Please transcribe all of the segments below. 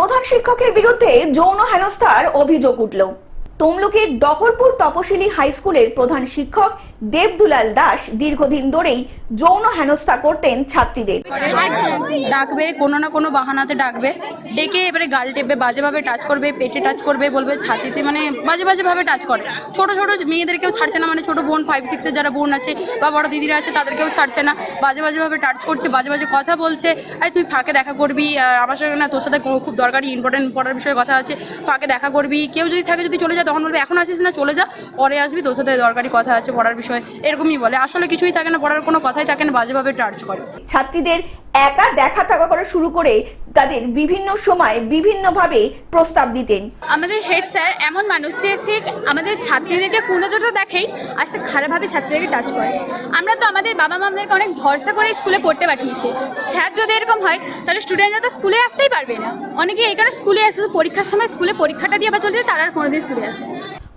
প্রধান শিক্ষকের বিরুদ্ধে যৌন হেনস্থার অভিযোগ উঠল। তমলুকের ডহরপুর তপশিলি হাই স্কুলের প্রধান শিক্ষক দেবদুলাল দাস দীর্ঘদিন ধরেই যৌন হেনস্থা করতেন ছাত্রীদের। ডাকবে, কোনো না কোনো বাহানাতে ডাকবে। ডেকে এবারে গাল টেপবে, বাজেভাবে টাচ করবে, পেটে টাচ করবে, বলবে ছাতিতে মানে বাজে বাজেভাবে টাচ করে। ছোট ছোট মেয়েদেরকেও ছাড়ছে না মানে ছোট বোন ফাইভ সিক্সের যারা বোন আছে বা বড় দিদিরা আছে, তাদেরকেও ছাড়ছে না। বাজে বাজেভাবে টাচ করছে, বাজে বাজে কথা বলছে। আর তুই ফাঁকে দেখা করবি আর আমার সঙ্গে না তোর সাথে খুব দরকারি ইম্পর্টেন্ট পড়ার বিষয়ে কথা আছে। ফাঁকে দেখা করবি, কেউ যদি থাকে, যদি চলে যা তখন বলবে, এখন আসিস না, চলে যা, পরে আসবি, তোর সাথে দরকারি কথা আছে, পড়ার বিষয়ে। এরকমই বলে। আসলে কিছুই থাকে না, পড়ার কোনো কথাই থাকে না, বাজেভাবে টার্চ করে। ছাত্রীদের একা দেখা থাকা করা শুরু করে তাদের বিভিন্ন সময় বিভিন্নভাবে প্রস্তাব দিতেন। আমাদের হেড স্যার এমন মানুষ যে সে আমাদের ছাত্রীদেরকে পূর্ণজোর তো দেখেই আর সে খারাপভাবে ছাত্রীদেরকে টাচ করে। আমরা তো আমাদের বাবা মামদেরকে অনেক ভরসা করে স্কুলে পড়তে পাঠিয়েছি। স্যার যদি এরকম হয় তাহলে স্টুডেন্টরা তো স্কুলে আসতেই পারবে না। অনেকে এই কারণে স্কুলে আসে পরীক্ষার সময় স্কুলে পরীক্ষাটা দিয়ে বা চলছে তারা আর কোনোদিন স্কুলে আসে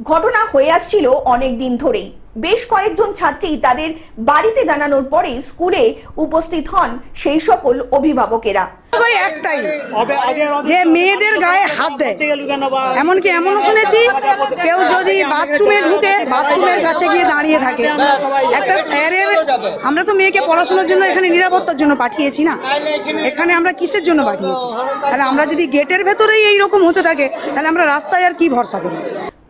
ঘটনা হয়ে আসছিল অনেক দিন ধরেই। বেশ কয়েকজন ছাত্রী তাদের বাড়িতে জানানোর পরে স্কুলে উপস্থিত হন সেই সকল অভিভাবকেরা। করে একটাই যে মেয়েদের গায়ে হাত দেয়। এমনকি এমনও শুনেছি কেউ যদি বাথরুমে ঢুকে বাথরুমের কাছে গিয়ে দাঁড়িয়ে থাকে। একটা স্যারের আমরা তো মেয়েকে পড়াশোনার জন্য এখানে নিরাপত্তার জন্য পাঠিয়েছি না। এখানে আমরা কিসের জন্য পাঠিয়েছি? তাহলে আমরা যদি গেটের ভেতরেই এইরকম হতে থাকে তাহলে আমরা রাস্তায় আর কি ভরসা করব?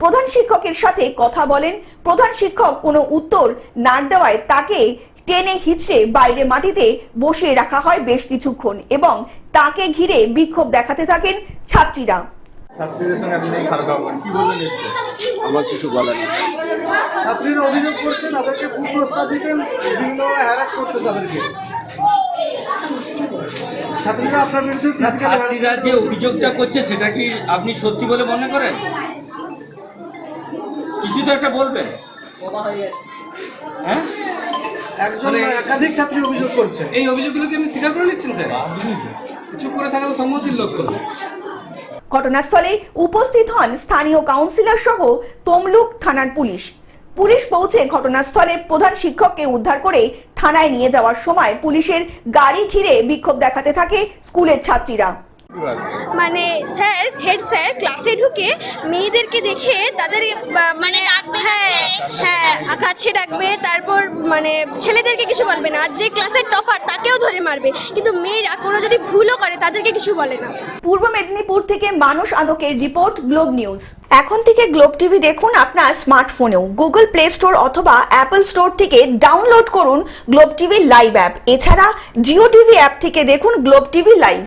প্রধান শিক্ষকের সাথে কথা বলেন। প্রধান শিক্ষক কোনো উত্তর না দেওয়ায় তাকে টেনে হিচড়ে বাইরে মাটিতে বসিয়ে রাখা হয় বেশ কিছুক্ষণ এবং তাকে ঘিরে বিক্ষোভ দেখাতে থাকেন ছাত্রীরা। ছাত্রীদের সঙ্গে আপনি খারাপ ব্যবহার। কি বলবেন আমার কিছু বলার নেই। ছাত্রীরা অভিযোগ করছে তাদেরকে কুপ্রস্তাব দিতেন বিভিন্ন হ্যারাস করতেন তাদেরকে। ছাত্রীরা যে অভিযোগটা করছে সেটা কি আপনি সত্যি বলে মনে করেন? কিছু তো একটা বলবেন। হ্যাঁ? একজন একাধিক ছাত্রী অভিযোগ করছে। এই অভিযোগগুলোকে আপনি স্বীকার করে নিচ্ছেন স্যার? চুপ করে থাকা তো সম্মতির লক্ষণ ঘটনাস্থলে উপস্থিত হন স্থানীয় কাউন্সিলর সহ তমলুক থানার পুলিশ। পুলিশ পৌঁছে ঘটনাস্থলে প্রধান শিক্ষককে উদ্ধার করে থানায় নিয়ে যাওয়ার সময় পুলিশের গাড়ি ঘিরে বিক্ষোভ দেখাতে থাকে স্কুলের ছাত্রীরা। মানে স্যার, হেড স্যার, ক্লাসে ঢুকে মেয়েদেরকে দেখে তাদের মানে হ্যাঁ হ্যাঁ কাছে ডাকবে তারপর মানে ছেলেদেরকে কিছু বলবে না। আর যে ক্লাসের টপার তাকেও ধরে মারবে। কিন্তু মেয়েরা কোনো যদি ভুলও করে, তাদেরকে কিছু বলে না। পূর্ব মেদিনীপুর থেকে মানুষ আদকের রিপোর্ট, গ্লোব নিউজ। এখন থেকে গ্লোব টিভি দেখুন আপনার স্মার্টফোনেও গুগল প্লে স্টোর অথবা অ্যাপল স্টোর থেকে ডাউনলোড করুন গ্লোব টিভি লাইভ অ্যাপ। এছাড়া জিও টিভি অ্যাপ থেকে দেখুন গ্লোব টিভি লাইভ।